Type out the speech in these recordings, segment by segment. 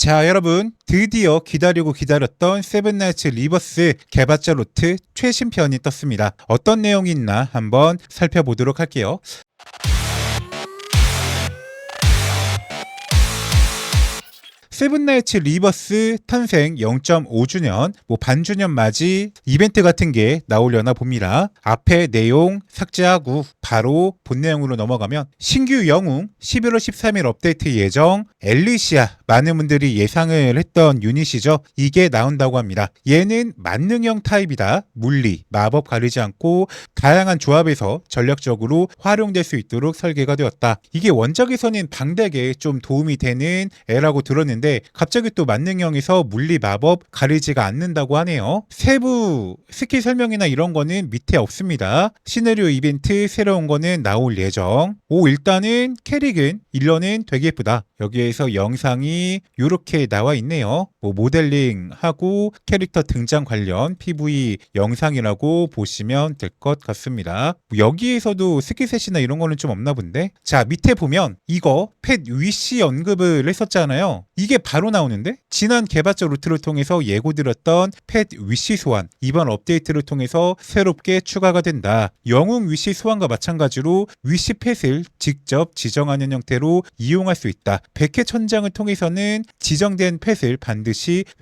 자, 여러분. 드디어 기다리고 기다렸던 세븐나이츠 리버스 개발자 로트 최신 편이 떴습니다. 어떤 내용이 있나 한번 살펴보도록 할게요. 세븐나이츠 리버스 탄생 0.5주년, 뭐 반주년 맞이 이벤트 같은 게 나오려나 봅니다. 앞에 내용 삭제하고 바로 본 내용으로 넘어가면 신규 영웅 11월 13일 업데이트 예정 엘리시아 많은 분들이 예상을 했던 유닛이죠. 이게 나온다고 합니다. 얘는 만능형 타입이다. 물리, 마법 가리지 않고 다양한 조합에서 전략적으로 활용될 수 있도록 설계가 되었다. 이게 원작에서는 방덱에 좀 도움이 되는 애라고 들었는데 갑자기 또 만능형에서 물리 마법 가리지가 않는다고 하네요. 세부 스킬 설명이나 이런 거는 밑에 없습니다. 시나리오 이벤트 새로운 거는 나올 예정. 오 일단은 캐릭은 일러는 되게 예쁘다. 여기에서 영상이 이렇게 나와 있네요. 뭐 모델링 하고 캐릭터 등장 관련 PV 영상이라고 보시면 될 것 같습니다. 뭐 여기에서도 스킬셋이나 이런 거는 좀 없나 본데. 자 밑에 보면 이거 펫 위시 언급을 했었잖아요. 이게 바로 나오는데 지난 개발자 루트를 통해서 예고드렸던 펫 위시 소환 이번 업데이트를 통해서 새롭게 추가가 된다. 영웅 위시 소환과 마찬가지로 위시 펫을 직접 지정하는 형태로 이용할 수 있다. 100회 천장을 통해서는 지정된 펫을 반드시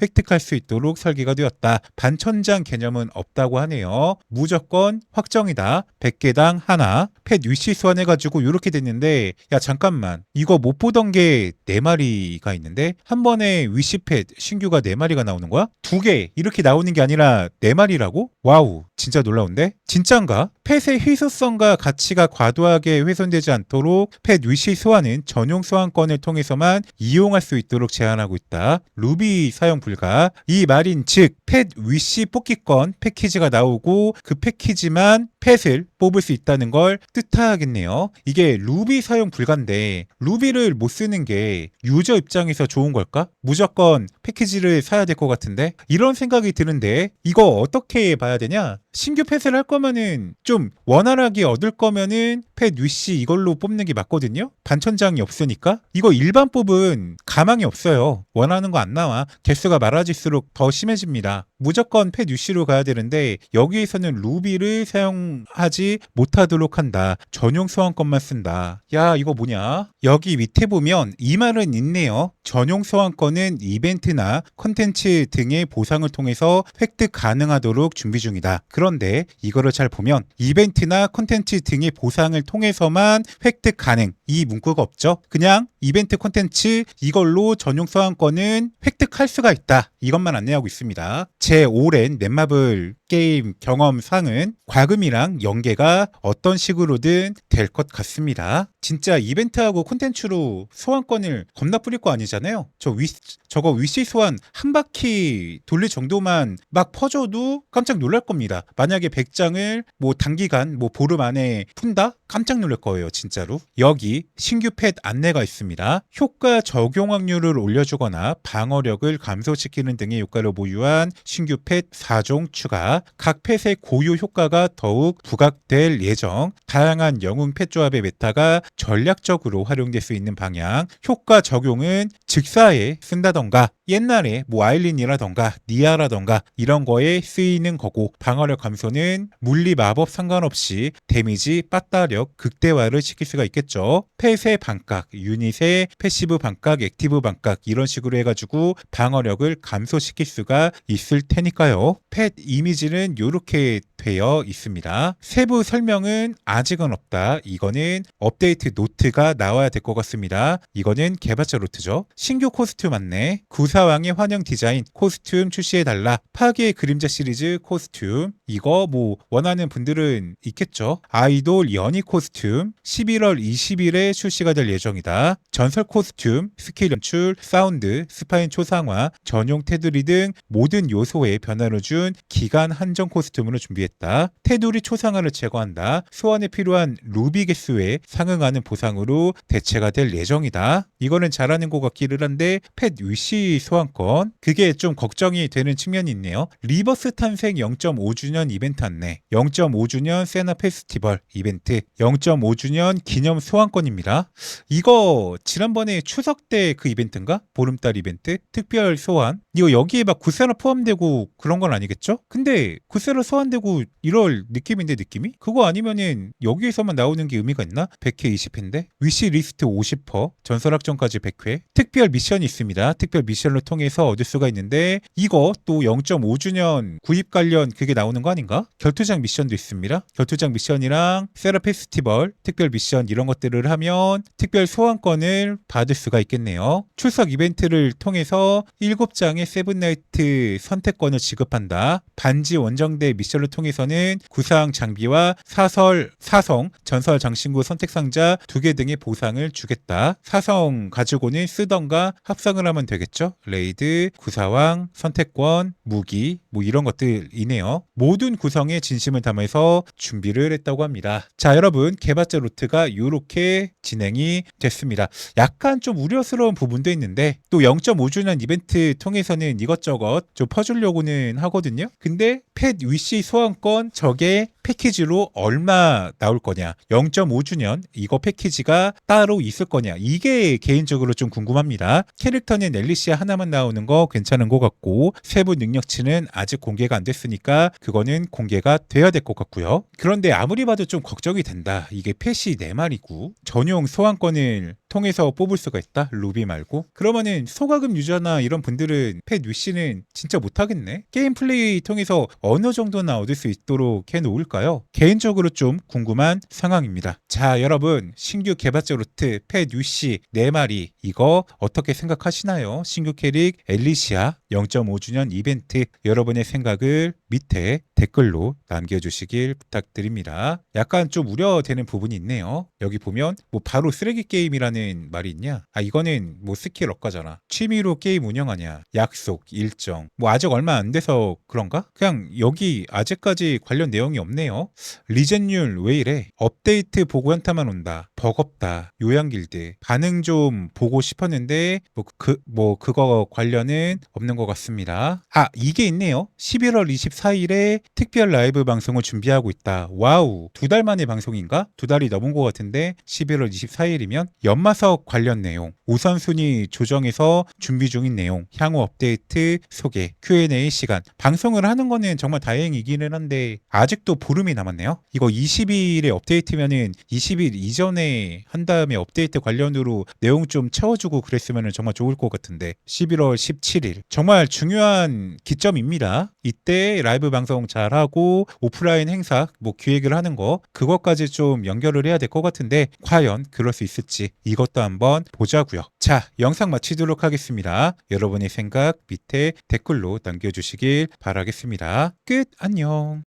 획득할 수 있도록 설계가 되었다. 반천장 개념은 없다고 하네요. 무조건 확정이다. 100개당 하나. 펫 위시 소환해 가지고 이렇게 됐는데 야 잠깐만 이거 못 보던 게 4마리가 있는데 한 번에 위시 펫 신규가 4마리가 나오는 거야? 두 개 이렇게 나오는 게 아니라 4마리라고? 와우 진짜 놀라운데? 진짠가? 펫의 희소성과 가치가 과도하게 훼손되지 않도록 펫 위시 소환은 전용 소환권을 통해서만 이용할 수 있도록 제한하고 있다. 루비 사용 불가. 이 말인 즉, 펫 위시 뽑기권 패키지가 나오고 그 패키지만 펫을 뽑을 수 있다는 걸 뜻하겠네요. 이게 루비 사용 불가인데 루비를 못 쓰는 게 유저 입장에서 좋은 걸까? 무조건 패키지를 사야 될 것 같은데 이런 생각이 드는데 이거 어떻게 봐야 되냐? 신규 펫을 할 거면은 좀 원활하게 얻을 거면은 펫 위시 이걸로 뽑는 게 맞거든요. 반천장이 없으니까 이거 일반 뽑은 가망이 없어요. 원하는 거 안 나와. 개수가 많아질수록 더 심해집니다. 무조건 펫 위시로 가야 되는데 여기에서는 루비를 사용 하지 못하도록 한다. 전용 소환권만 쓴다. 야 이거 뭐냐? 여기 밑에 보면 이 말은 있네요. 전용 소환권은 이벤트나 컨텐츠 등의 보상을 통해서 획득 가능하도록 준비 중이다. 그런데 이거를 잘 보면 이벤트나 콘텐츠 등의 보상을 통해서만 획득 가능 이 문구가 없죠. 그냥 이벤트 콘텐츠 이걸로 전용 소환권은 획득할 수가 있다. 이것만 안내하고 있습니다. 제 오랜 넷마블 게임 경험상은 과금이랑 연계가 어떤 식으로든 될 것 같습니다. 진짜 이벤트하고 콘텐츠로 소환권을 겁나 뿌릴 거 아니잖아요. 저 위, 저거 위시 소환 한 바퀴 돌릴 정도만 막 퍼줘도 깜짝 놀랄 겁니다. 만약에 100장을 뭐 단기간 뭐 보름 안에 푼다? 깜짝 놀랄 거예요, 진짜로. 여기 신규 펫 안내가 있습니다. 효과 적용 확률을 올려주거나 방어력을 감소시키는 등의 효과를 보유한 신규 펫 4종 추가. 각 펫의 고유 효과가 더욱 부각될 예정. 다양한 영웅 펫 조합의 메타가 전략적으로 활용될 수 있는 방향. 효과 적용은 즉사에 쓴다던가 옛날에 뭐 아일린이라던가 니아라던가 이런 거에 쓰이는 거고 방어력 감소는 물리 마법 상관없이 데미지 빠따력 극대화를 시킬 수가 있겠죠. 펫의 반각, 유닛의 패시브 반각, 액티브 반각 이런 식으로 해가지고 방어력을 감소시킬 수가 있을 테니까요. 펫 이미지는 이렇게 되어 있습니다. 세부 설명은 아직은 없다. 이거는 업데이트 노트가 나와야 될 것 같습니다. 이거는 개발자 노트죠. 신규 코스튬 안내, 구사왕의 환영 디자인 코스튬 출시해달라. 파괴의 그림자 시리즈 코스튬. 이거 뭐 원하는 분들은 있겠죠. 아이돌 연희 코스튬 11월 20일에 출시가 될 예정이다. 전설 코스튬, 스킬 연출, 사운드, 스파인 초상화, 전용 테두리 등 모든 요소에 변화를 준 기간 한정 코스튬으로 준비했다. 준비했다. 테두리 초상화를 제거한다. 소환에 필요한 루비 개수에 상응하는 보상으로 대체가 될 예정이다. 이거는 잘하는 것 같기를 한데 펫 위시 소환권 그게 좀 걱정이 되는 측면이 있네요. 리버스 탄생 0.5주년 이벤트 안내 0.5주년 세나 페스티벌 이벤트 0.5주년 기념 소환권입니다. 이거 지난번에 추석 때 그 이벤트인가? 보름달 이벤트? 특별 소환? 이거 여기에 막 구세라 포함되고 그런 건 아니겠죠? 근데 구세라 소환되고 이럴 느낌인데 느낌이? 그거 아니면은 여기에서만 나오는 게 의미가 있나? 100회 20회인데? 위시 리스트 50%, 전설학전까지 100회, 특별 미션이 있습니다. 특별 미션을 통해서 얻을 수가 있는데 이거 또 0.5주년 구입 관련 그게 나오는 거 아닌가? 결투장 미션도 있습니다. 결투장 미션이랑 세라 페스티벌 특별 미션 이런 것들을 하면 특별 소환권을 받을 수가 있겠네요. 출석 이벤트를 통해서 7장의 세븐나이트 선택권을 지급한다. 반지 원정대 미션을 통해서는 구상 장비와 사설, 사성, 전설 장신구 선택 상자 두 개 등의 보상을 주겠다. 사성 가지고는 쓰던가 합성을 하면 되겠죠. 레이드, 구사왕, 선택권, 무기, 뭐 이런 것들이네요. 모든 구성에 진심을 담아서 준비를 했다고 합니다. 자, 여러분, 개발자 루트가 이렇게 진행이 됐습니다. 약간 좀 우려스러운 부분도 있는데 또 0.5주년 이벤트 통해서 는 이것저것 좀 퍼주려고는 하거든요. 근데 펫 위시 소환권 저게 패키지로 얼마 나올 거냐. 0.5주년 이거 패키지가 따로 있을 거냐. 이게 개인적으로 좀 궁금합니다. 캐릭터는 앨리시아 하나만 나오는 거 괜찮은 것 같고 세부 능력치는 아직 공개가 안 됐으니까 그거는 공개가 돼야 될 것 같고요. 그런데 아무리 봐도 좀 걱정이 된다. 이게 펫이 4마리고 전용 소환권을 통해서 뽑을 수가 있다? 루비 말고? 그러면은 소가금 유저나 이런 분들은 펫 위시는 진짜 못하겠네? 게임 플레이 통해서 어느 정도나 얻을 수 있도록 해놓을까 요? 개인적으로 좀 궁금한 상황입니다. 자 여러분 신규 개발자 루트 펫 위시 4마리. 이거 어떻게 생각하시나요? 신규 캐릭 엘리시아 0.5주년 이벤트. 여러분의 생각을 밑에 댓글로 남겨주시길 부탁드립니다. 약간 좀 우려되는 부분이 있네요. 여기 보면 뭐 바로 쓰레기 게임이라는 말이 있냐? 아 이거는 뭐 스킬 억가잖아. 취미로 게임 운영하냐? 약속, 일정. 뭐 아직 얼마 안 돼서 그런가? 그냥 여기 아직까지 관련 내용이 없네요. 리젠율 왜 이래? 업데이트 보고 현타만 온다. 버겁다. 요양길드. 반응 좀 보고 싶었는데 뭐 그 뭐 그거 관련은 없는 것 같습니다. 아 이게 있네요. 11월 24일에 특별 라이브 방송을 준비하고 있다. 와우. 두 달 만에 방송인가? 두 달이 넘은 것 같은데 11월 24일이면 연마석 관련 내용, 우선순위 조정에서 준비 중인 내용, 향후 업데이트 소개, Q&A 시간. 방송을 하는 거는 정말 다행이기는 한데 아직도 보름이 남았네요. 이거 20일에 업데이트면은 20일 이전 에 한 다음에 업데이트 관련으로 내용 좀 채워주고 그랬으면 정말 좋을 것 같은데 11월 17일 정말 중요한 기점입니다. 이때 라이브 방송 잘하고 오프라인 행사 뭐 기획을 하는 거 그것까지 좀 연결을 해야 될 것 같은데 과연 그럴 수 있을지 이것도 한번 보자고요. 자 영상 마치도록 하겠습니다. 여러분의 생각 밑에 댓글로 남겨주시길 바라겠습니다. 끝 안녕.